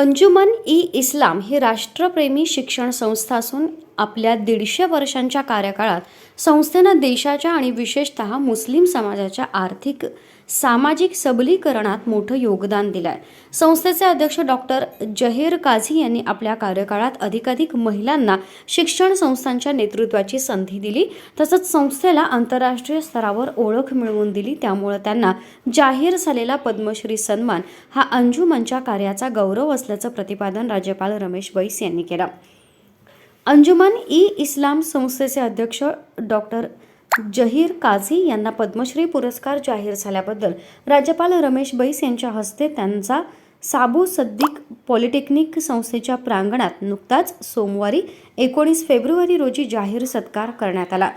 अंजुमन E इस्लाम ही राष्ट्रप्रेमी शिक्षण संस्था असून आपल्या दीडशे वर्षांच्या कार्यकाळात संस्थेनं देशाच्या आणि विशेषतः मुस्लिम समाजाच्या आर्थिक सामाजिक सबलीकरणात मोठं योगदान दिलं आहे संस्थेचे अध्यक्ष डॉक्टर जहीर काझी यांनी आपल्या कार्यकाळात अधिकाधिक महिलांना शिक्षण संस्थांच्या नेतृत्वाची संधी दिली तसंच संस्थेला आंतरराष्ट्रीय स्तरावर ओळख मिळवून दिली. त्यामुळे त्यांना जाहीर झालेला पद्मश्री सन्मान हा अंजुमनच्या कार्याचा गौरव असल्याचं प्रतिपादन राज्यपाल रमेश बैस यांनी केलं. अंजुमन ई. इस्लाम संस्थेचे अध्यक्ष डॉक्टर जहीर काझी यांना पद्मश्री पुरस्कार जाहीर झाल्याबद्दल राज्यपाल रमेश बैस यांच्या हस्ते त्यांचा साबू सद्दीक पॉलिटेक्निक संस्थेच्या प्रांगणात नुकताच सोमवारी एकोणीस फेब्रुवारी रोजी जाहीर सत्कार करण्यात आला.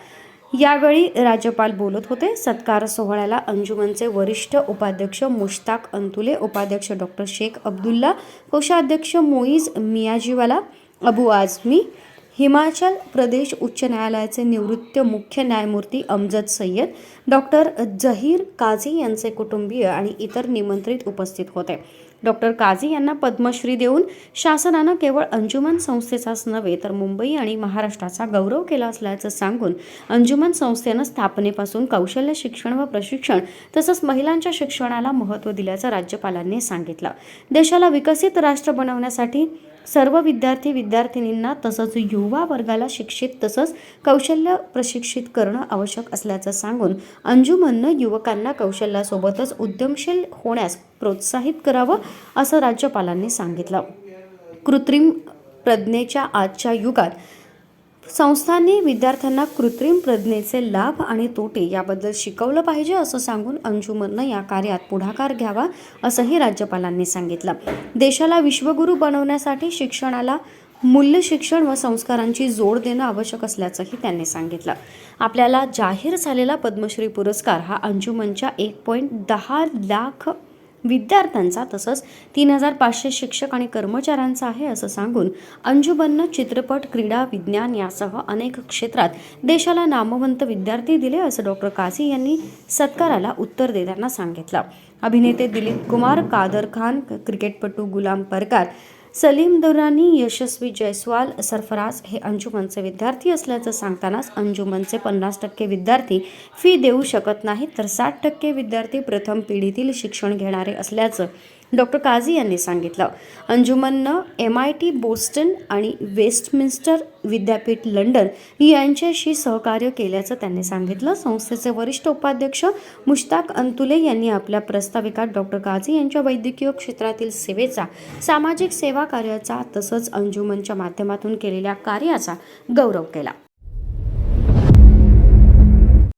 यावेळी राज्यपाल बोलत होते सत्कार सोहळ्याला अंजुमनचे वरिष्ठ उपाध्यक्ष मुश्ताक अंतुले उपाध्यक्ष डॉक्टर शेख अब्दुल्ला कोषाध्यक्ष मोईज मियाजीवाला अबू आझमी हिमाचल प्रदेश उच्च न्यायालयाचे निवृत्त मुख्य न्यायमूर्ती अमजद सय्यद डॉक्टर जहीर काझी यांचे कुटुंबीय आणि इतर निमंत्रित उपस्थित होते. डॉक्टर काझी यांना पद्मश्री देऊन शासनानं केवळ अंजुमन संस्थेचाच नव्हे तर मुंबई आणि महाराष्ट्राचा गौरव केला असल्याचं सांगून अंजुमन संस्थेनं स्थापनेपासून कौशल्य शिक्षण व प्रशिक्षण तसंच महिलांच्या शिक्षणाला महत्त्व दिल्याचं राज्यपालांनी सांगितलं. देशाला विकसित राष्ट्र बनवण्यासाठी सर्व विद्यार्थी विद्यार्थिनींना तसंच युवा वर्गाला शिक्षित तसंच कौशल्य प्रशिक्षित करणं आवश्यक असल्याचं सांगून अंजुमननं युवकांना कौशल्यासोबतच उद्यमशील होण्यास प्रोत्साहित करावं असं राज्यपालांनी सांगितलं. कृत्रिम प्रज्ञेच्या आजच्या युगात संस्थांनी विद्यार्थ्यांना कृत्रिम प्रज्ञेचे लाभ आणि तोटे याबद्दल शिकवलं पाहिजे असं सांगून अंजुमननं या कार्यात पुढाकार घ्यावा असंही राज्यपालांनी सांगितलं. देशाला विश्वगुरू बनवण्यासाठी शिक्षणाला मूल्य शिक्षण व संस्कारांची जोड देणं आवश्यक असल्याचंही त्यांनी सांगितलं. आपल्याला जाहीर झालेला पद्मश्री पुरस्कार हा अंजुमनच्या एक पॉईंट दहा लाख विद्यार्थ्यांचा तसंच तीन हजार पाचशे शिक्षक आणि कर्मचाऱ्यांचा आहे असं सांगून अंजुबननं चित्रपट क्रीडा विज्ञान यासह अनेक क्षेत्रात देशाला नामवंत विद्यार्थी दिले असं डॉक्टर काझी यांनी सत्काराला उत्तर देताना सांगितलं. अभिनेते दिलीप कुमार कादर खान क्रिकेटपटू गुलाम परकार सलीम दुरानी यशस्वी जयस्वाल सरफराज हे अंजुमनचे विद्यार्थी असल्याचं सांगतानाच अंजुमनचे पन्नास टक्के विद्यार्थी फी देऊ शकत नाहीत तर साठ टक्के विद्यार्थी प्रथम पिढीतील शिक्षण घेणारे असल्याचं डॉक्टर काझी यांनी सांगितलं. अंजुमननं एम आय टी बोस्टन आणि वेस्टमिन्स्टर विद्यापीठ लंडन यांच्याशी सहकार्य केल्याचं त्यांनी सांगितलं. संस्थेचे वरिष्ठ उपाध्यक्ष मुश्ताक अंतुले यांनी आपल्या प्रस्ताविकात डॉक्टर काझी यांच्या वैद्यकीय क्षेत्रातील सेवेचा सामाजिक सेवा कार्याचा तसंच अंजुमनच्या माध्यमातून केलेल्या कार्याचा गौरव केला.